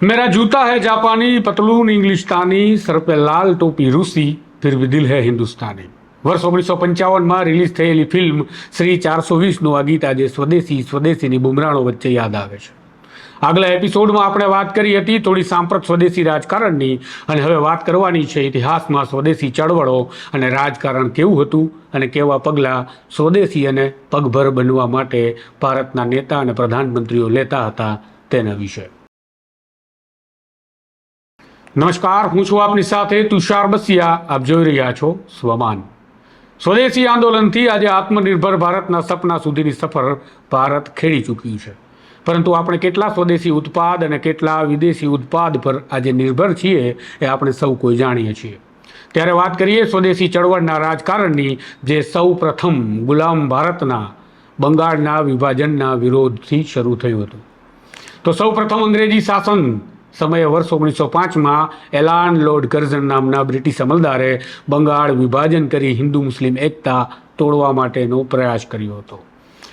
मेरा जूता है जापानी पतलून इंग्लिस्तानी सर पे लाल टोपी रूसी फिर भी દિલ હે હિન્દુસ્તાની વર્ષ ઓગણીસો પંચાવનમાં રિલીઝ થયેલી ફિલ્મ શ્રી ચારસો વીસનું આ ગીત આજે સ્વદેશી સ્વદેશીની બુમરાણો વચ્ચે યાદ આવે છે આગલા એપિસોડમાં આપણે વાત કરી હતી થોડી સાંપ્રત સ્વદેશી રાજકારણની અને હવે વાત કરવાની છે ઇતિહાસમાં સ્વદેશી ચળવળો અને રાજકારણ કેવું હતું અને કેવા પગલાં સ્વદેશી અને પગભર બનવા માટે ભારતના નેતા અને પ્રધાનમંત્રીઓ લેતા હતા તેના વિશે નમસ્કાર, હું છું આપની સાથે તુષાર બસિયા. આપ જોઈ રહ્યા છો સ્વમાન. સ્વદેશી આંદોલનથી આજે આત્મનિર્ભર ભારતના સપના સુધીની સફર ભારત ખેડી ચૂક્યું છે. પરંતુ આપણે કેટલા સ્વદેશી ઉત્પાદ અને કેટલા વિદેશી ઉત્પાદ પર આજે નિર્ભર છીએ એ આપણે સૌ કોઈ જાણીએ છીએ. ત્યારે વાત કરીએ સ્વદેશી ચળવળના રાજકારણની, જે સૌ પ્રથમ ગુલામ ભારતના, બંગાળના વિભાજનના વિરોધથી શરૂ થયું હતું. તો સૌ પ્રથમ અંગ્રેજી શાસન સમયે વર્ષ ઓગણીસો પાંચમાં એલાન લોર્ડ કર્ઝન નામના બ્રિટિશ અમલદારે બંગાળ વિભાજન કરી હિન્દુ મુસ્લિમ એકતા તોડવા માટેનો પ્રયાસ કર્યો હતો.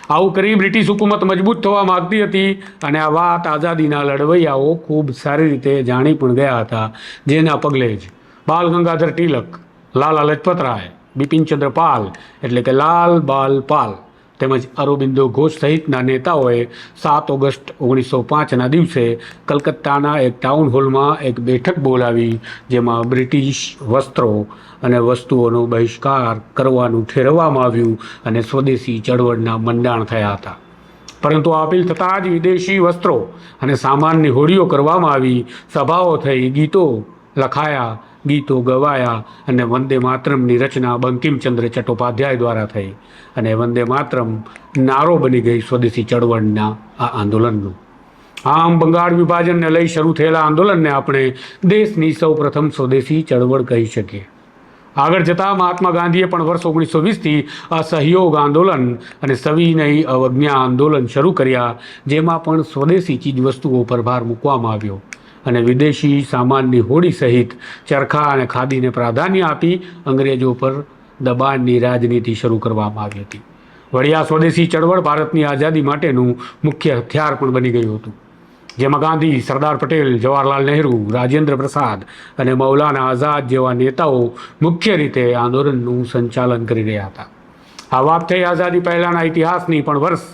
આવું કરી બ્રિટિશ હુકુમત મજબૂત થવા માગતી હતી અને આ વાત આઝાદીના લડવૈયાઓ ખૂબ સારી રીતે જાણી પણ ગયા હતા. જેના પગલે જ બાલ ગંગાધર તિલક, લાલા લજપતરાય બિપિનચંદ્ર પાલ એટલે કે લાલ બાલ પાલ તેમજ અરોબિંદો ઘોષ સહિતના નેતાઓએ સાત ઓગસ્ટ ઓગણીસો પાંચના દિવસે કલકત્તાના એક ટાઉન હોલમાં એક બેઠક બોલાવી, જેમાં બ્રિટિશ વસ્ત્રો અને વસ્તુઓનો બહિષ્કાર કરવાનું ઠેરવવામાં આવ્યું અને સ્વદેશી ચળવળના મંડાણ થયા હતા. પરંતુ અપીલ થતાં જ વિદેશી વસ્ત્રો અને સામાનની હોડીઓ કરવામાં આવી, સભાઓ થઈ, ગીતો લખાયા ગીતો ગવાયા અને વંદે માતરમની રચના બંકિમચંદ્ર ચટ્ટોપાધ્યાય દ્વારા થઈ અને વંદે માતરમ નારો બની ગઈ સ્વદેશી ચળવળના આ આંદોલનનું. આમ બંગાળ વિભાજનને લઈ શરૂ થયેલા આંદોલનને આપણે દેશની સૌ પ્રથમ સ્વદેશી ચળવળ કહી શકીએ. આગળ જતાં મહાત્મા ગાંધીએ પણ વર્ષ ઓગણીસો વીસથી અસહયોગ આંદોલન અને સવિનય અવજ્ઞા આંદોલન શરૂ કર્યા, જેમાં પણ સ્વદેશી ચીજવસ્તુઓ પર ભાર મૂકવામાં આવ્યો. અને વિદેશી સામાનની હોડી સહિત ચરખા અને ખાદીને પ્રાધાન્ય આપી અંગ્રેજો પર દબાણની રાજનીતિ શરૂ કરવામાં આવી હતી. વડિયા સ્વદેશી ચળવળ ભારતની આઝાદી માટેનું મુખ્ય હથિયાર પણ બની ગયું હતું. જેમાં ગાંધી, સરદાર પટેલ, જવાહરલાલ નહેરુ, રાજેન્દ્ર પ્રસાદ અને મૌલાના આઝાદ જેવા નેતાઓ મુખ્ય રીતે આંદોલનનું સંચાલન કરી રહ્યા હતા. આ વાત થઈ આઝાદી પહેલાંના ઇતિહાસની પણ વર્ષ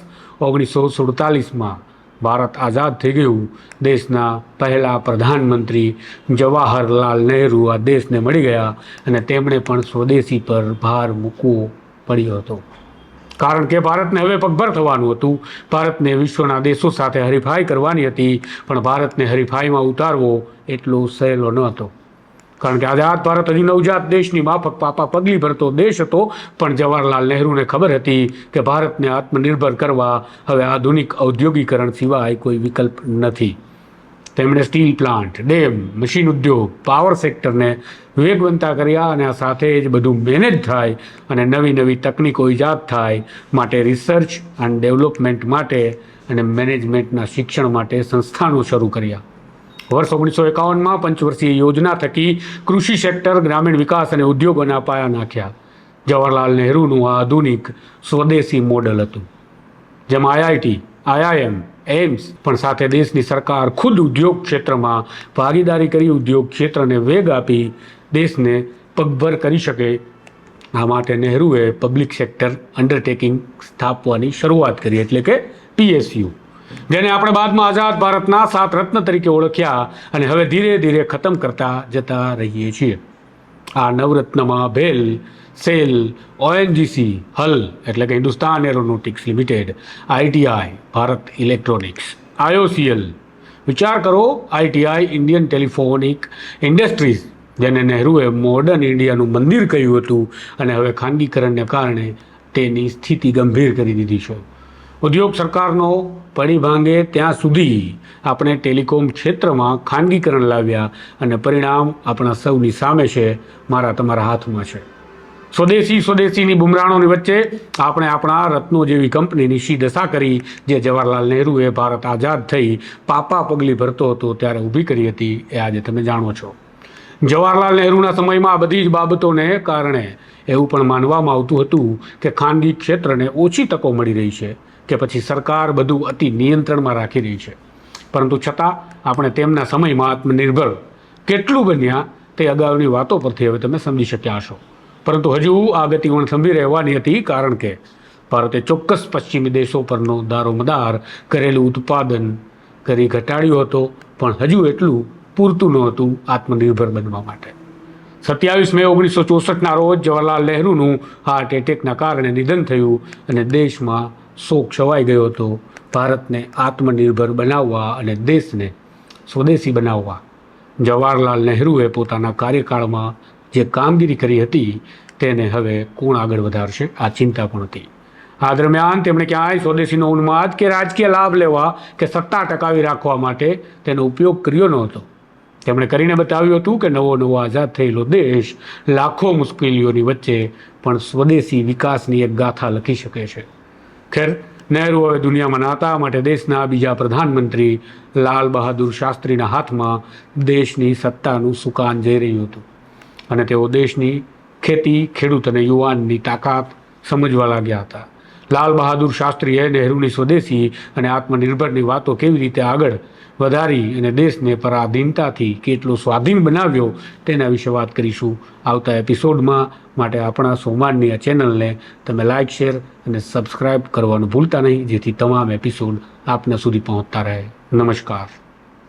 ઓગણીસો સુડતાલીસમાં ભારત આઝાદ થઈ ગયું. દેશના પહેલા પ્રધાનમંત્રી જવાહરલાલ નહેરુ આ દેશને મળી ગયા અને તેમણે પણ સ્વદેશી પર ભાર મૂકવો પડ્યો હતો. કારણ કે ભારતને હવે પગભર થવાનું હતું. ભારતને વિશ્વના દેશો સાથે હરીફાઈ કરવાની હતી, પણ ભારતને હરીફાઈમાં ઉતારવો એટલો સહેલો ન હતો. કારણ કે આઝાદ ભારત હજી નવજાત દેશની માફક પાપા પગલી ભરતો દેશ હતો, પણ જવાહરલાલ નહેરુને ખબર હતી કે ભારતને આત્મનિર્ભર કરવા હવે આધુનિક ઔદ્યોગિકરણ સિવાય કોઈ વિકલ્પ નથી. તેમણે સ્ટીલ પ્લાન્ટ, ડેમ, મશીન ઉદ્યોગ, પાવર સેક્ટરને વેગવંતા કર્યા અને આ સાથે જ બધું મેનેજ થાય અને નવી નવી તકનીકો ઈજાદ થાય માટે રિસર્ચ એન્ડ ડેવલપમેન્ટ માટે અને મેનેજમેન્ટના શિક્ષણ માટે સંસ્થાનો શરૂ કર્યા. વર્ષ ઓગણીસો એકાવનમાં પંચવર્ષીય યોજના થકી કૃષિ સેક્ટર, ગ્રામીણ વિકાસ અને ઉદ્યોગોના પાયા નાખ્યા. જવાહરલાલ નહેરુનું આ આધુનિક સ્વદેશી મોડલ હતું, જેમાં આઈઆઈટી, આઈઆઈએમ એમ્સ પણ સાથે દેશની સરકાર ખુદ ઉદ્યોગ ક્ષેત્રમાં ભાગીદારી કરી ઉદ્યોગ ક્ષેત્રને વેગ આપી દેશને પગભર કરી શકે. આ માટે નહેરુએ પબ્લિક સેક્ટર અન્ડરટેકિંગ સ્થાપવાની શરૂઆત કરી, એટલે કે પીએસયુ જેને આપણે બાદમાં આઝાદ ભારતના સાત રત્ન તરીકે ઓળખ્યા અને હવે ધીરે ધીરે ખતમ કરતા જતા રહીએ છીએ. આ નવરત્નમાં ભેલ, સેલ, ઓએનજીસી, હલ એટલે કે Hindustan aeronautics limited, ITI, Bharat electronics, IOCL. વિચાર કરો, આઈટીઆઈ ઇન્ડિયન ટેલિફોનિક ઇન્ડસ્ટ્રીઝ, જેને નહેરુએ મોડર્ન ઇન્ડિયાનું મંદિર કહ્યું હતું અને હવે ખાનગીકરણને કારણે તેની સ્થિતિ ગંભીર કરી દીધી છે. ઉદ્યોગ સરકારનો પડી ભાંગે ત્યાં સુધી આપણે ટેલિકોમ ક્ષેત્રમાં ખાનગીકરણ લાવ્યા અને પરિણામ આપણા સૌની સામે છે, મારા તમારા હાથમાં છે. સ્વદેશી સ્વદેશીની બુમરાણોની વચ્ચે આપણે આપણા રત્નો જેવી કંપનીની શી દશા કરી, જે જવાહરલાલ નહેરુએ ભારત આઝાદ થઈ પાપા પગલી ભરતો હતો ત્યારે ઊભી કરી હતી, એ આજે તમે જાણો છો. જવાહરલાલ નહેરુના સમયમાં આ બધી જ બાબતોને કારણે એવું પણ માનવામાં આવતું હતું કે ખાનગી ક્ષેત્રને ઓછી તકો મળી રહી છે. કે પછી સરકાર બધું અતિ નિયંત્રણમાં રાખી રહી છે. પરંતુ છતાં આપણે તેમના સમયમાં આત્મનિર્ભર કેટલું બન્યા તે અગાઉની વાતો પરથી હવે તમે સમજી શક્યા હશો. પરંતુ હજુ આ ગતિવણ સંભી રહેવાની હતી કારણ કે ભારતે ચોક્કસ પશ્ચિમી દેશો પરનો દારોમદાર કરેલું ઉત્પાદન કરી ઘટાડ્યો હતો, પણ હજુ એટલું પૂરતું નહોતું આત્મનિર્ભર બનવા માટે. સત્યાવીસ મે ઓગણીસો ચોસઠના રોજ જવાહરલાલ નહેરુનું હાર્ટ એટેકના કારણે નિધન થયું અને દેશમાં શોક છવાઈ ગયો હતો. ભારતને આત્મનિર્ભર બનાવવા અને દેશને સ્વદેશી બનાવવા. જવાહરલાલ નહેરુએ પોતાના કાર્યકાળમાં જે કામગીરી કરી હતી, તેને હવે કોણ આગળ વધારશે? આ ચિંતા પણ હતી. આ દરમિયાન તેમણે ક્યાંય સ્વદેશીનો ઉન્માદ કે રાજકીય લાભ લેવા કે સત્તા ટકાવી રાખવા માટે તેનો ઉપયોગ કર્યો નહોતો તેમણે કરીને બતાવ્યું હતું કે નવો નવો આઝાદ થયેલો દેશ લાખો મુશ્કેલીઓની વચ્ચે પણ સ્વદેશી વિકાસની એક ગાથા લખી શકે છે. ખેર નહેરુ હવે દુનિયામાં નાતા માટે દેશના બીજા પ્રધાનમંત્રી લાલ બહાદુર શાસ્ત્રીના હાથમાં દેશની સત્તાનું સુકાન જઈ રહ્યું હતું. અને તેઓ દેશની ખેતી, ખેડૂત અને યુવાનની તાકાત સમજવા લાગ્યા હતા. લાલ બહાદુર શાસ્ત્રીએ નહેરુની સ્વદેશી અને આત્મનિર્ભરની વાતો કેવી રીતે આગળ વધારી અને દેશને પરાધીનતાથી કેટલો સ્વાધીન બનાવ્યો તેના વિશે વાત કરીશું આવતા એપિસોડમાં. માટે આપણા સોમાનની આ ચેનલને તમે લાઇક શેર અને સબસ્ક્રાઇબ કરવાનું ભૂલતા નહીં, જેથી તમામ એપિસોડ આપના સુધી પહોંચતા રહે. નમસ્કાર.